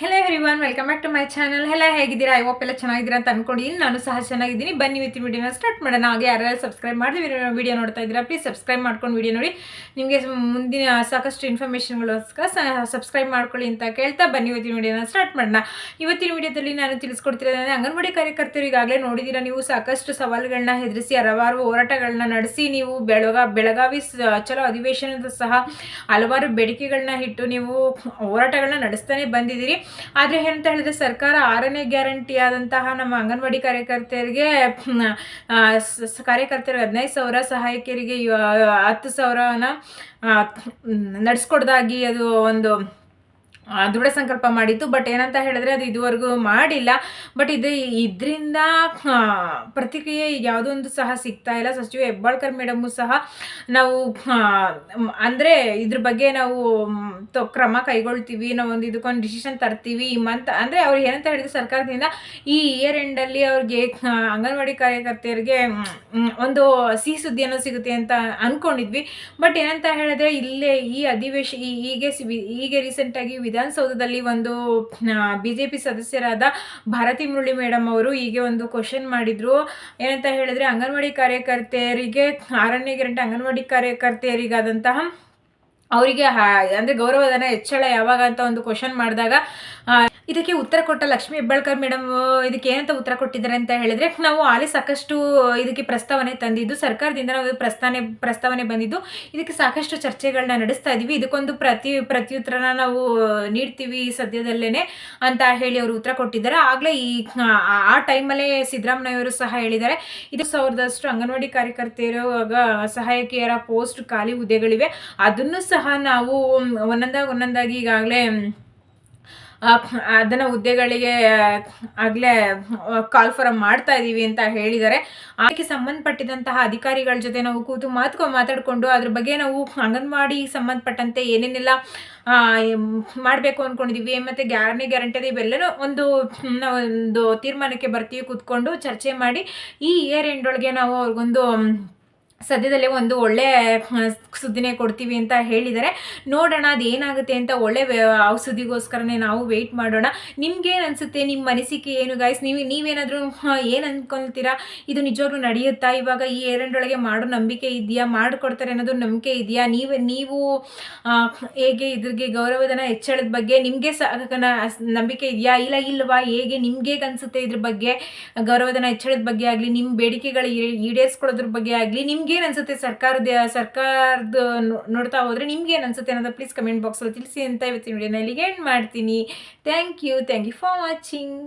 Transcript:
Hello everyone welcome back to my channel ಎಲ್ಲ ಹೇಗಿದ್ದೀರಾ? I hope ಎಲ್ಲ ಚೆನ್ನಾಗಿದ್ದೀರಾ ಅಂತ ಅನ್ಕೊಂಡಿದ್ದೀನಿ. ನಾನು ಸಹ ಚೆನ್ನಾಗಿದ್ದೀನಿ. ಬನ್ನಿ ವಿತ್ ವಿಡಿಯೋನ ಸ್ಟಾರ್ಟ್ ಮಾಡೋಣ. ಹಾಗೆ ಯಾರ್ಯಾರು ಸಬ್ಸ್ಕ್ರೈಬ್ ಮಾಡಿ ವಿಡಿಯೋ ನೋಡ್ತಾ ಇದ್ದೀರಾ ಪ್ಲೀಸ್ ಸಬ್ಸ್ಕ್ರೈಬ್ ಮಾಡ್ಕೊಂಡು ವಿಡಿಯೋ ನೋಡಿ. ನಿಮಗೆ ಮುಂದಿನ ಸಾಕಷ್ಟು ಇನ್ಫಾರ್ಮೇಷನ್ಗೋಸ್ಕರ ಸಬ್ಸ್ಕ್ರೈಬ್ ಮಾಡ್ಕೊಳ್ಳಿ ಅಂತ ಕೇಳ್ತಾ ಬನ್ನಿ, ಇವತ್ತಿನ ವಿಡಿಯೋನ ಸ್ಟಾರ್ಟ್ ಮಾಡೋಣ. ಇವತ್ತಿನ ವಿಡಿಯೋದಲ್ಲಿ ನಾನು ತಿಳಿಸ್ಕೊಡ್ತಿರೋದ್ರೆ ಅಂಗನವಾಡಿ ಕಾರ್ಯಕರ್ತರು ಈಗಾಗಲೇ ನೋಡಿದ್ದೀರಾ ನೀವು, ಸಾಕಷ್ಟು ಸವಾಲುಗಳನ್ನ ಎದುರಿಸಿ, ಹಲವಾರು ಹೋರಾಟಗಳನ್ನ ನಡೆಸಿ, ನೀವು ಬೆಳಗ ಬೆಳಗಾವಿ ಚಲೋ ಅಧಿವೇಶನದ ಸಹ ಹಲವಾರು ಬೇಡಿಕೆಗಳನ್ನ ಇಟ್ಟು ನೀವು ಹೋರಾಟಗಳನ್ನ ನಡೆಸ್ತಾನೆ ಬಂದಿದ್ದೀರಿ. ಆದರೆ ಏನಂತ ಹೇಳಿದ್ರೆ ಸರ್ಕಾರ ಆರನೇ ಗ್ಯಾರಂಟಿ ಆದಂತಹ ನಮ್ಮ ಅಂಗನವಾಡಿ ಕಾರ್ಯಕರ್ತೆಯರಿಗೆ ಕಾರ್ಯಕರ್ತರಿಗೆ ಹದಿನೈದು ಸಾವಿರ, ಸಹಾಯಕಿಯರಿಗೆ ಹತ್ತು ಸಾವಿರನ ನಡೆಸ್ಕೊಡ್ದಾಗಿ ಅದು ಒಂದು ದೃಢ ಸಂಕಲ್ಪ ಮಾಡಿತ್ತು ಬಟ್ ಏನಂತ ಹೇಳಿದ್ರೆ ಅದು ಇದುವರೆಗೂ ಮಾಡಿಲ್ಲ. ಬಟ್ ಇದು ಇದರಿಂದ ಪ್ರತಿಕ್ರಿಯೆ ಯಾವುದೋ ಒಂದು ಸಹ ಸಿಗ್ತಾ ಇಲ್ಲ. ಸಚಿವ ಹೆಬ್ಬಾಳ್ಕರ್ ಮೇಡಮು ಸಹ ನಾವು ಅಂದರೆ ಇದ್ರ ಬಗ್ಗೆ ನಾವು ಕ್ರಮ ಕೈಗೊಳ್ತೀವಿ. ನಾವು ಒಂದು ಇದಕ್ಕೊಂದು ಡಿಸಿಷನ್ ತರ್ತೀವಿ ಈ ಮಂತ್ ಅಂದರೆ ಅವ್ರು ಏನಂತ ಹೇಳಿದ್ರು, ಸರ್ಕಾರದಿಂದ ಈ ಇಯರ್ ಎಂಡಲ್ಲಿ ಅವ್ರಿಗೆ ಅಂಗನವಾಡಿ ಕಾರ್ಯಕರ್ತೆಯರಿಗೆ ಒಂದು ಸಿಹಿ ಸುದ್ದಿಯನ್ನು ಸಿಗುತ್ತೆ ಅಂತ ಅಂದ್ಕೊಂಡಿದ್ವಿ ಬಟ್ ಏನಂತ ಹೇಳಿದ್ರೆ ಇಲ್ಲೇ ಈ ಅಧಿವೇಶ ಹೀಗೆ ಆಗಿ ಹೀಗೆ ರೀಸೆಂಟಾಗಿ ವಿಧಾನಸೌಧದಲ್ಲಿ ಒಂದು ಬಿಜೆಪಿ ಸದಸ್ಯರಾದ ಭಾರತಿ ಮುರಳಿ ಮೇಡಮ್ ಅವರು ಹೀಗೆ ಒಂದು ಕ್ವಶನ್ ಮಾಡಿದ್ರು. ಏನಂತ ಹೇಳಿದ್ರೆ, ಅಂಗನವಾಡಿ ಕಾರ್ಯಕರ್ತೆಯರಿಗೆ, ಆರನೇ ಗ್ಯಾರಂಟಿ ಅಂಗನವಾಡಿ ಕಾರ್ಯಕರ್ತೆಯರಿಗಾದಂತಹ ಅವರಿಗೆ ಅಂದರೆ ಗೌರವಧನ ಹೆಚ್ಚಳ ಯಾವಾಗ ಅಂತ ಒಂದು ಕ್ವಶನ್ ಮಾಡಿದಾಗ ಇದಕ್ಕೆ ಉತ್ತರ ಕೊಟ್ಟ ಲಕ್ಷ್ಮಿ ಹೆಬ್ಬಾಳ್ಕರ್ ಮೇಡಮ್, ಇದಕ್ಕೆ ಏನಂತ ಉತ್ತರ ಕೊಟ್ಟಿದ್ದಾರೆ ಅಂತ ಹೇಳಿದ್ರೆ, ನಾವು ಆಲಿ ಸಾಕಷ್ಟು ಇದಕ್ಕೆ ಪ್ರಸ್ತಾವನೆ ತಂದಿದ್ದು, ಸರ್ಕಾರದಿಂದ ನಾವು ಪ್ರಸ್ತಾವನೆ ಪ್ರಸ್ತಾವನೆ ಬಂದಿದ್ದು, ಇದಕ್ಕೆ ಸಾಕಷ್ಟು ಚರ್ಚೆಗಳನ್ನ ನಡೆಸ್ತಾ ಇದೀವಿ. ಇದಕ್ಕೊಂದು ಪ್ರತಿ, ಪ್ರತ್ಯುತ್ತರನ ನಾವು ನೀಡ್ತೀವಿ ಸದ್ಯದಲ್ಲೇನೆ ಅಂತ ಹೇಳಿ ಅವರು ಉತ್ತರ ಕೊಟ್ಟಿದ್ದಾರೆ. ಆಗಲೇ ಈ, ಆ- ಟೈಮಲ್ಲೇ ಸಿದ್ದರಾಮಯ್ಯವರು ಸಹ ಹೇಳಿದ್ದಾರೆ. ಇದು ಸಾವಿರದಷ್ಟು ಅಂಗನವಾಡಿ ಕಾರ್ಯಕರ್ತೆಯರು ಸಹಾಯಕಿಯರ ಪೋಸ್ಟ್ ಖಾಲಿ ಹುದ್ದೆಗಳಿವೆ. ಅದನ್ನು ಸಹ ನಾವು ಒಂದೊಂದಾಗಿ ಒಂದೊಂದಾಗಿ ಈಗಾಗಲೇ ಅದನ್ನು ಹುದ್ದೆಗಳಿಗೆ ಆಗಲೇ ಕಾಲ್ ಫಾರಮ್ ಮಾಡ್ತಾ ಇದ್ದೀವಿ ಅಂತ ಹೇಳಿದ್ದಾರೆ. ಅದಕ್ಕೆ ಸಂಬಂಧಪಟ್ಟಿದಂತಹ ಅಧಿಕಾರಿಗಳ ಜೊತೆ ನಾವು ಕೂತು ಮಾತುಕ, ಮಾತಾಡಿಕೊಂಡು ಅದ್ರ ಬಗ್ಗೆ ನಾವು ಅಂಗನವಾಡಿ ಸಂಬಂಧಪಟ್ಟಂತೆ ಏನೇನೆಲ್ಲ ಮಾಡಬೇಕು ಅಂದ್ಕೊಂಡಿದ್ದೀವಿ ಮತ್ತು ಗ್ಯಾರನೇ ಗ್ಯಾರಂಟಿ ಅದು ಇವೆಲ್ಲನೂ ಒಂದು ಒಂದು ತೀರ್ಮಾನಕ್ಕೆ ಬರ್ತೀವಿ ಕೂತ್ಕೊಂಡು ಚರ್ಚೆ ಮಾಡಿ ಈ ಇಯರ್ ಎಂಡ್ ಒಳಗೆ ನಾವು ಅವ್ರಿಗೊಂದು ಸದ್ಯದಲ್ಲೇ ಒಂದು ಒಳ್ಳೆ ಸುದ್ದಿನೇ ಕೊಡ್ತೀವಿ ಅಂತ ಹೇಳಿದ್ದಾರೆ. ನೋಡೋಣ ಅದು ಏನಾಗುತ್ತೆ ಅಂತ ಒಳ್ಳೆ ಸುದ್ದಿಗೋಸ್ಕರನೇ ನಾವು ವೆಯ್ಟ್ ಮಾಡೋಣ. ನಿಮ್ಗೇನು ಅನಿಸುತ್ತೆ? ನಿಮ್ಮ ಮನಸ್ಸಿಗೆ ಏನು ಗಾಯ್ಸ್ ನೀವು, ನೀವೇನಾದರೂ ಏನು ಅಂದ್ಕೊಳ್ತೀರಾ ಇದು ನಿಜವಾಗ್ಲೂ ನಡೆಯುತ್ತಾ? ಇವಾಗ ಈ ಏರೆಂಡೊಳಗೆ ಮಾಡೋ ನಂಬಿಕೆ ಇದೆಯಾ? ಮಾಡಿಕೊಡ್ತಾರೆ ಅನ್ನೋದು ನಂಬಿಕೆ ಇದೆಯಾ? ನೀವು ನೀವು ಹೇಗೆ ಇದ್ರಿಗೆ ಗೌರವಧನ ಹೆಚ್ಚಳದ ಬಗ್ಗೆ ನಿಮಗೆ ಸ ನಂಬಿಕೆ ಇದೆಯಾ? ಇಲ್ಲ ಇಲ್ಲವಾ ಹೇಗೆ? ನಿಮಗೆ ಅನಿಸುತ್ತೆ ಇದ್ರ ಬಗ್ಗೆ? ಗೌರವಧನ ಹೆಚ್ಚಳದ ಬಗ್ಗೆ ಆಗಲಿ ನಿಮ್ಮ ಬೇಡಿಕೆಗಳು ಈಡೇ- ಈಡೇರಿಸ್ಕೊಳ್ಳೋದ್ರ ಬಗ್ಗೆ ಆಗಲಿ ನಿಮ್ಗೇನು ಅನ್ಸುತ್ತೆ ಸರ್ಕಾರದ ಸರ್ಕಾರದ ನೋಡ್ತಾ ಹೋದರೆ ನಿಮ್ಗೇನು ಅನಿಸುತ್ತೆ ಅನ್ನೋದು ಪ್ಲೀಸ್ ಕಮೆಂಟ್ ಬಾಕ್ಸಲ್ಲಿ ತಿಳಿಸಿ ಅಂತ ಇವತ್ತಿನ ವಿಡಿಯೋನ ಇಲ್ಲಿಗೆ ಎಂಡ್ ಮಾಡ್ತೀನಿ. Thank you thank you for watching